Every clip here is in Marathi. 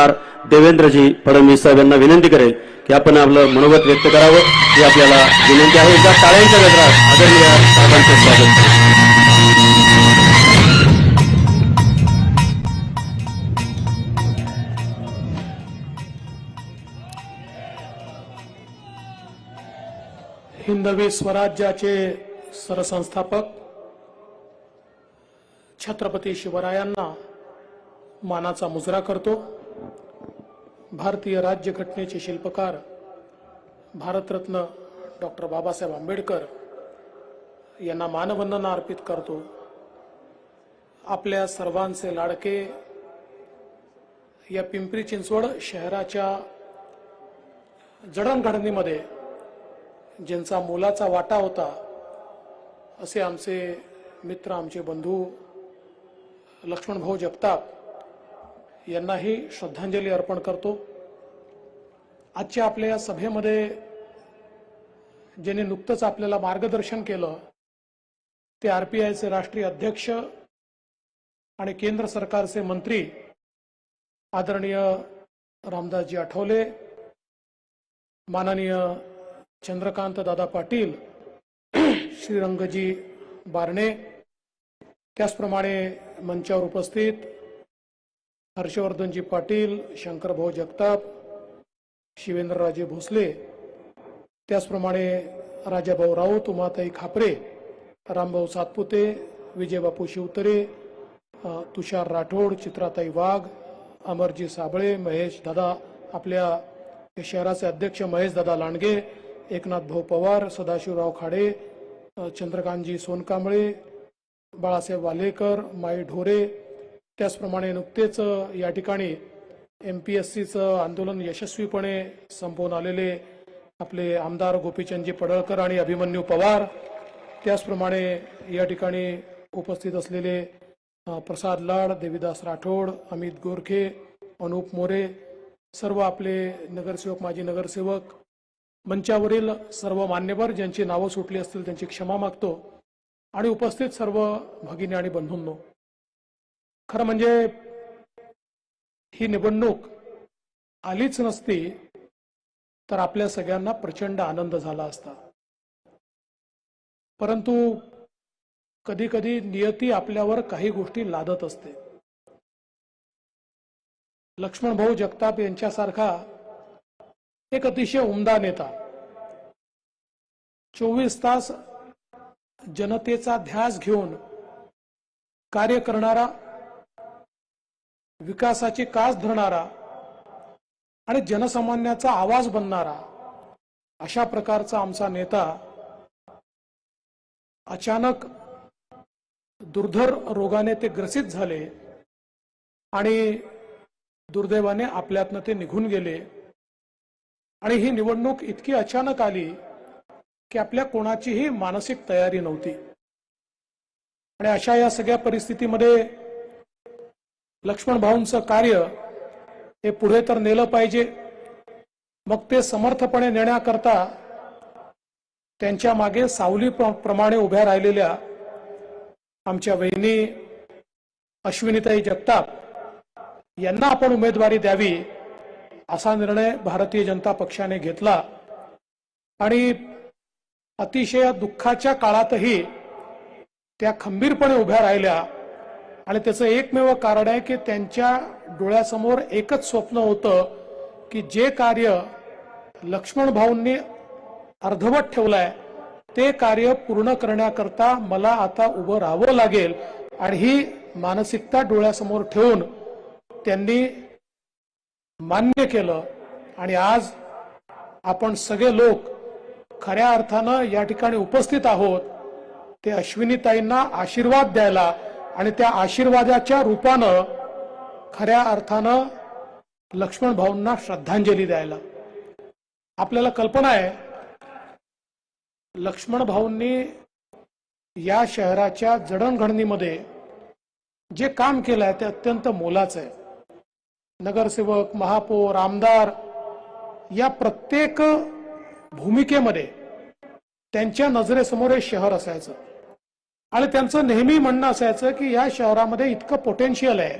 आमदार देवेंद्रजी फडणवीस साहेब यांना विनंती करेल की आपण आपलं मनोगत व्यक्त करावं. ही आपल्याला विनंती आहे. एकदा टाळ्यांच्या गजरात आदरणीय साहेबांचे स्वागत हिंदवी स्वराज्याचे सरसंस्थापक छत्रपती शिवरायांना मानाचा मुजरा करतो. भारतीय राज्यघटनेचे शिल्पकार भारतरत्न डॉक्टर बाबासाहेब आंबेडकर यांना मानवंदना अर्पित करतो. आपल्या सर्वांचे लाडके या पिंपरी चिंचवड शहराच्या जडणघडणीमध्ये ज्यांचा मोलाचा वाटा होता असे आमचे मित्र आमचे बंधू लक्ष्मणभाऊ जगताप यांनाही श्रद्धांजली अर्पण करतो. आजच्या आपल्या या सभेमध्ये ज्यांनी नुकतंच आपल्याला मार्गदर्शन केलं ते आरपीआयचे राष्ट्रीय अध्यक्ष आणि केंद्र सरकारचे मंत्री आदरणीय रामदासजी आठवले माननीय चंद्रकांत दादा पाटील श्रीरंगजी बारणे त्याचप्रमाणे मंचावर उपस्थित हर्षवर्धनजी पाटील शंकरभाऊ जगताप शिवेंद्रराजे भोसले त्याचप्रमाणे राजाभाऊ राऊत उमाताई खापरे रामभाऊ सातपुते विजयबापू शिवतरे तुषार राठोड चित्राताई वाघ अमरजी साबळे महेश दादा आपल्या शहराचे अध्यक्ष महेश दादा लांडगे एकनाथ भाऊ पवार सदाशिवराव खाडे चंद्रकांतजी सोनकांबळे बाळासाहेब वालेकर माई ढोरे त्याचप्रमाणे नुकतेच या ठिकाणी एम पी एस सीचं आंदोलन यशस्वीपणे संपवून आलेले आपले आमदार गोपीचंदजी पडळकर आणि अभिमन्यू पवार त्याचप्रमाणे या ठिकाणी उपस्थित असलेले प्रसाद लाड देवीदास राठोड अमित गोरखे अनुप मोरे सर्व आपले नगरसेवक माजी नगरसेवक मंचावरील सर्व मान्यवर ज्यांची नावं सुटली असतील त्यांची क्षमा मागतो आणि उपस्थित सर्व भगिनी आणि बंधूंनो खरं म्हणजे ही निवडणूक आलीच नसती तर आपल्या सगळ्यांना प्रचंड आनंद झाला असता. परंतु कधी कधी नियती आपल्यावर काही गोष्टी लादत असते. लक्ष्मण भाऊ जगताप यांच्यासारखा एक अतिशय उमदा नेता चोवीस तास जनतेचा ध्यास घेऊन कार्य करणारा विकासाची कास धरणारा आणि जनसामान्याचा आवाज बनणारा अशा प्रकारचा आमचा नेता अचानक दुर्धर रोगाने ते ग्रसित झाले आणि दुर्दैवाने आपल्यातनं ते निघून गेले. आणि ही निवडणूक इतकी अचानक आली की आपल्या कोणाचीही मानसिक तयारी नव्हती. आणि अशा या सगळ्या परिस्थितीमध्ये लक्ष्मण भाऊंचं कार्य हे पुढे तर नेलं पाहिजे. मग ते समर्थपणे नेण्याकरता त्यांच्या मागे सावली प्र- प्रमाणे उभ्या राहिलेल्या आमच्या वहिनी अश्विनीताई जगताप यांना आपण उमेदवारी द्यावी असा निर्णय भारतीय जनता पक्षाने घेतला. आणि अतिशय दुःखाच्या काळातही त्या खंबीरपणे उभ्या राहिल्या. आणि त्याचं एकमेव कारण आहे की त्यांच्या डोळ्यासमोर एकच स्वप्न होतं की जे कार्य लक्ष्मण भाऊंनी अर्धवट ठेवलंय ते कार्य पूर्ण करण्याकरता मला आता उभं राहावं लागेल. आणि ही मानसिकता डोळ्यासमोर ठेवून त्यांनी मान्य केलं. आणि आज आपण सगळे लोक खऱ्या अर्थानं या ठिकाणी उपस्थित आहोत. ते अश्विनीताईंना आशीर्वाद द्यायला आणि त्या आशीर्वादाच्या रूपानं खऱ्या अर्थानं लक्ष्मण भाऊंना श्रद्धांजली द्यायला. आपल्याला कल्पना आहे लक्ष्मण भाऊंनी या शहराच्या जडणघडणीमध्ये जे काम केलं आहे ते अत्यंत मोलाचं आहे. नगरसेवक महापौर आमदार या प्रत्येक भूमिकेमध्ये त्यांच्या नजरेसमोर हे शहर असायचं. आणि त्यांचं नेहमी म्हणणं असायचं की या शहरामध्ये इतकं पोटेन्शियल आहे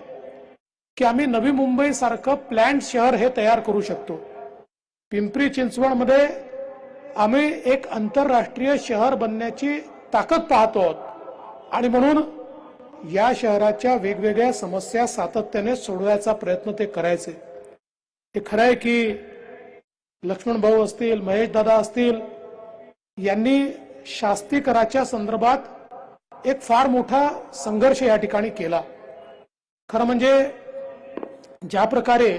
की आम्ही नवी मुंबई सारखं प्लॅन्ड शहर हे तयार करू शकतो. पिंपरी चिंचवडमध्ये आम्ही एक आंतरराष्ट्रीय शहर बनण्याची ताकद पाहतो आहोत. आणि म्हणून या शहराच्या वेगवेगळ्या समस्या सातत्याने सोडवायचा प्रयत्न ते करायचे. ते खरं आहे की लक्ष्मण भाऊ असतील महेश दादा असतील यांनी शास्तीकराच्या संदर्भात एक फार मोठा संघर्ष या ठिकाणी केला. खरं म्हणजे ज्या प्रकारे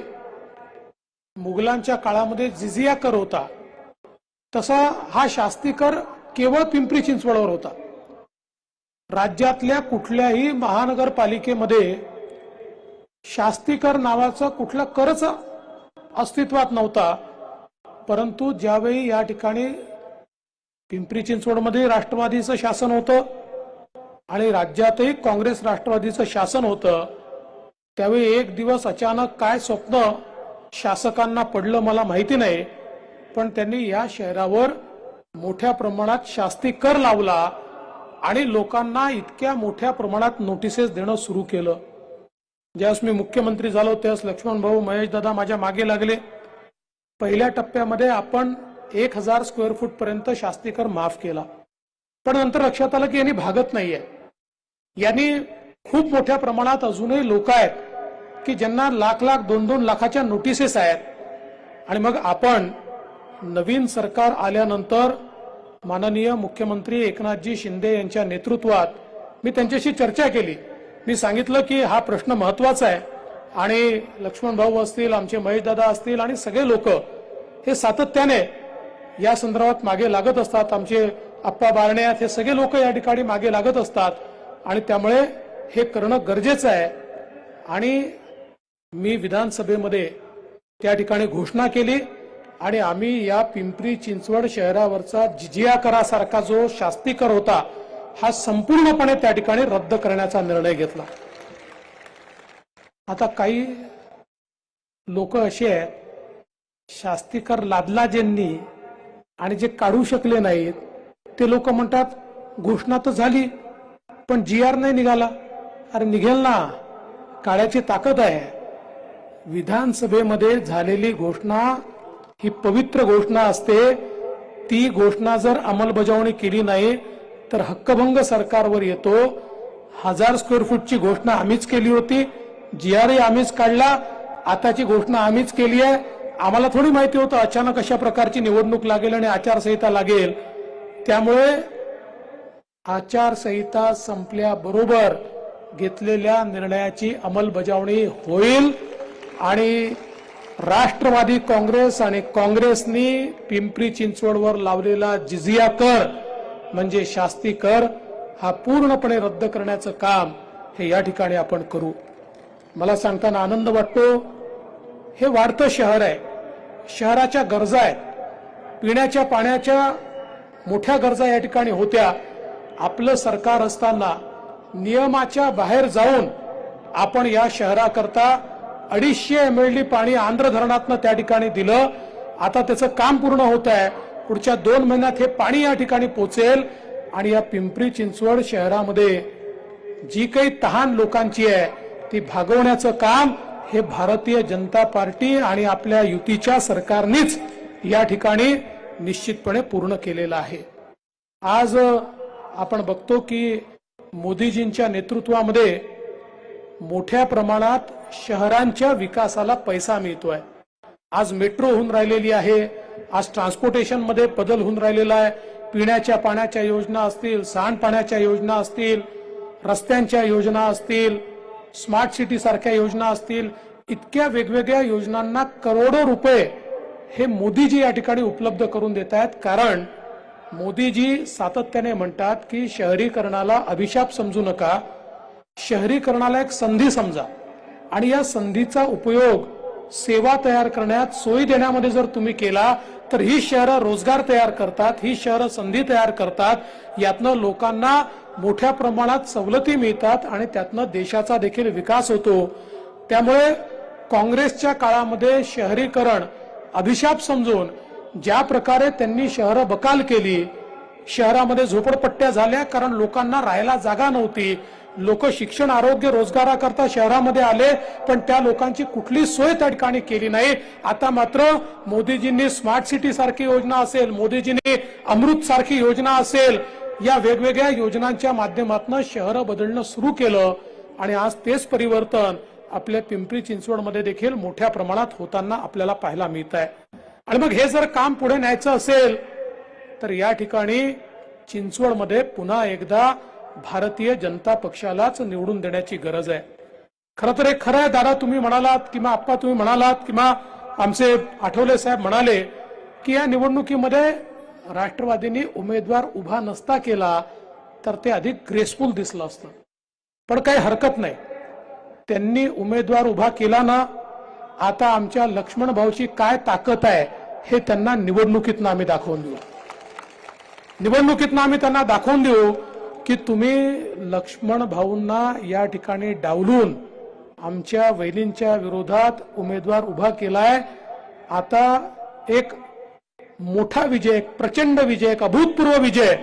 मुघलांच्या काळामध्ये जिजिया कर होता तसा हा शास्ती कर केवळ पिंपरी चिंचवडवर होता. राज्यातल्या कुठल्याही महानगरपालिकेमध्ये शास्तीकर नावाचा कुठला करच अस्तित्वात नव्हता परंतु ज्यावेळी या ठिकाणी पिंपरी चिंचवडमध्ये राष्ट्रवादीचं शासन होतं आणि राज्यातही काँग्रेस राष्ट्रवादीचं शासन होतं त्यावेळी एक दिवस अचानक काय स्वप्न शासकांना पडलं मला माहिती नाही पण त्यांनी या शहरावर मोठ्या प्रमाणात शास्ती कर लावला आणि लोकांना इतक्या मोठ्या प्रमाणात नोटिसेस देणं सुरू केलं. ज्यावेळेस मी मुख्यमंत्री झालो त्यावेळेस लक्ष्मण भाऊ महेश दादा माझ्या मागे लागले. पहिल्या टप्प्यामध्ये आपण एक हजार स्क्वेअर फूट पर्यंत शास्तीकर माफ केला. पण नंतर लक्षात आलं की यांनी भागत नाहीये. यांनी खूप मोठ्या प्रमाणात अजूनही लोक आहेत की ज्यांना लाख लाख दोन दोन लाखाच्या नोटिसेस आहेत. आणि मग आपण नवीन सरकार आल्यानंतर माननीय मुख्यमंत्री एकनाथजी शिंदे यांच्या नेतृत्वात मी त्यांच्याशी चर्चा केली. मी सांगितलं की हा प्रश्न महत्त्वाचा आहे आणि लक्ष्मण भाऊ असतील आमचे महेशदादा असतील आणि सगळे लोक हे सातत्याने या संदर्भात मागे लागत असतात. आमचे आप्पा बारण्यात हे सगळे लोक या ठिकाणी मागे लागत असतात. आणि त्यामुळे हे करणं गरजेचं आहे. आणि मी विधानसभेमध्ये त्या ठिकाणी घोषणा केली आणि आम्ही या पिंपरी चिंचवड शहरावरचा जिजिया करासारखा जो शास्ती कर होता हा संपूर्णपणे त्या ठिकाणी रद्द करण्याचा निर्णय घेतला. आता काही लोक असे आहेत शास्तीकर लादला ज्यांनी आणि जे काढू शकले नाहीत ते लोक म्हणतात घोषणा तर झाली पण जी आर नाही निघाला. अरे निघेल ना. काळ्याची ताकद आहे. विधानसभेमध्ये झालेली घोषणा ही पवित्र घोषणा असते. ती घोषणा जर अंमलबजावणी केली नाही तर हक्कभंग सरकारवर येतो. हजार स्क्वेअर फूटची घोषणा आम्हीच केली होती. जी आरही आम्हीच काढला. आताची घोषणा आम्हीच केली आहे. आम्हाला थोडी माहिती होतं अचानक अशा प्रकारची निवडणूक लागेल आणि आचारसंहिता लागेल. त्यामुळे आचारसंहिता संपल्याबरोबर घेतलेल्या निर्णयाची अंमलबजावणी होईल आणि राष्ट्रवादी काँग्रेस आणि काँग्रेसनी पिंपरी चिंचवडवर लावलेला जिझिया कर म्हणजे शास्ती कर हा पूर्णपणे रद्द करण्याचं काम हे या ठिकाणी आपण करू. मला सांगताना आनंद वाटतो हे वाढतं शहर आहे. शहराच्या गरजा आहेत. पिण्याच्या पाण्याच्या मोठ्या गरजा या ठिकाणी होत्या. आपलं सरकार असताना नियमाच्या बाहेर जाऊन आपण या शहराकरता अडीचशे एम एल डी पाणी आंध्र धरणातनं त्या ठिकाणी दिलं. आता त्याचं काम पूर्ण होत आहे. पुढच्या दोन महिन्यात हे पाणी या ठिकाणी पोचेल. आणि या पिंपरी चिंचवड शहरामध्ये जी काही तहान लोकांची आहे ती भागवण्याचं काम हे भारतीय जनता पार्टी आणि आपल्या युतीच्या सरकारनेच या ठिकाणी निश्चितपणे पूर्ण केलेलं आहे. आज आपण बघतो की मोदीजींच्या नेतृत्वामध्ये मोठ्या प्रमाणात शहरांच्या विकासाला पैसा मिळतोय. आज मेट्रो होऊन राहिलेली आहे आज ट्रान्सपोर्टेशनमध्ये बदल होऊन राहिलेला आहे. पिण्याच्या पाण्याच्या योजना असतील सांडपाण्याच्या योजना असतील रस्त्यांच्या योजना असतील स्मार्ट सिटी सारख्या योजना असतील इतक्या वेगवेगळ्या योजनांना करोडो रुपये हे मोदीजी या ठिकाणी उपलब्ध करून देत आहेत. कारण मोदीजी सातत्याने म्हणतात की शहरीकरणाला अभिशाप समजू नका. शहरीकरणाला एक संधी समजा. आणि या संधीचा उपयोग सेवा तयार करण्यात सोयी देण्यामध्ये जर तुम्ही केला तर ही शहरं रोजगार तयार करतात ही शहरं संधी तयार करतात. यातनं लोकांना मोठ्या प्रमाणात सवलती मिळतात आणि त्यातनं देशाचा देखील विकास होतो. त्यामुळे काँग्रेसच्या काळामध्ये शहरीकरण अभिशाप समजून ज्या प्रकारे त्यांनी शहरं बकाल केली शहरामध्ये झोपडपट्ट्या झाल्या कारण लोकांना राहायला जागा नव्हती. लोक शिक्षण आरोग्य रोजगाराकरता शहरामध्ये आले पण त्या लोकांची कुठली सोय त्या ठिकाणी केली नाही. आता मात्र मोदीजींनी स्मार्ट सिटी सारखी योजना असेल मोदीजींनी अमृत सारखी योजना असेल या वेगवेगळ्या योजनांच्या माध्यमातून शहरं बदलणं सुरू केलं. आणि आज तेच परिवर्तन आपल्या पिंपरी चिंचवडमध्ये देखील मोठ्या प्रमाणात होताना आपल्याला पाहायला मिळत आहे आणि मग हे जर काम पुढे न्यायचं असेल तर या ठिकाणी चिंचवडमध्ये पुन्हा एकदा भारतीय जनता पक्षालाच निवडून देण्याची गरज आहे. खरं तर एक खरं आहे दादा तुम्ही म्हणालात किंवा आप्पा तुम्ही म्हणालात किंवा आमचे आठवले साहेब म्हणाले की या निवडणुकीमध्ये राष्ट्रवादींनी उमेदवार उभा नसता केला तर ते अधिक ग्रेसफुल दिसलं असतं. पण काही हरकत नाही. त्यांनी उमेदवार उभा केला ना आता आमच्या लक्ष्मण भाऊची काय ताकद आहे हे त्यांना निवडणुकीतनं आम्ही दाखवून देऊ. निवडणुकीतनं आम्ही त्यांना दाखवून देऊ की तुम्ही लक्ष्मण भाऊंना या ठिकाणी डावलून आमच्या वैलींच्या विरोधात उमेदवार उभा केलाय. आता एक मोठा विजय एक प्रचंड विजय एक अभूतपूर्व विजय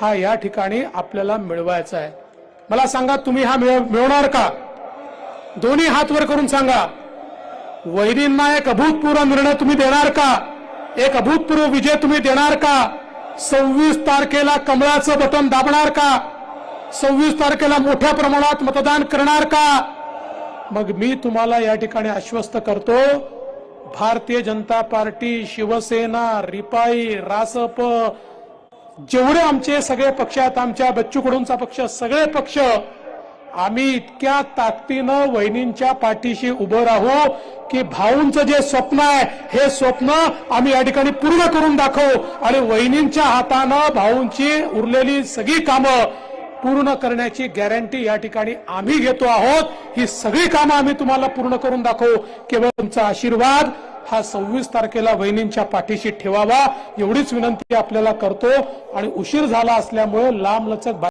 हा या ठिकाणी आपल्याला मिळवायचा आहे. मला सांगा तुम्ही हा मिळवणार का? दोन्ही हात वर करून सांगा. वैरींना एक अभूतपूर्व निर्णय तुम्ही देणार का? एक अभूतपूर्व विजय तुम्ही देणार का? सव्वीस तारखेला कमळाचं बटन दाबणार का? सव्वीस तारखेला मोठ्या प्रमाणात मतदान करणार का? मग मी तुम्हाला या ठिकाणी आश्वस्त करतो भारतीय जनता पार्टी शिवसेना रिपाई रासप जेवढे आमचे सगळे पक्ष आहेत आमच्या बच्चूकडूंचा पक्ष सगळे पक्ष आम्ही इतक्या ताकदीनं वहिनींच्या पाठीशी उभं राहू की भाऊंचं जे स्वप्न आहे हे स्वप्न आम्ही या ठिकाणी पूर्ण करून दाखवू. आणि वहिनींच्या हातानं भाऊंची उरलेली सगळी कामं पूर्ण करण्याची गॅरंटी या ठिकाणी आम्ही घेतो आहोत. ही सगळी कामं आम्ही तुम्हाला पूर्ण करून दाखवू. केवळ तुमचा आशीर्वाद हा सव्वीस तारखेला वहिनींच्या पाठीशी ठेवावा. एवढीच विनंती आपल्याला करतो. आणि उशीर झाला असल्यामुळे लांबलचक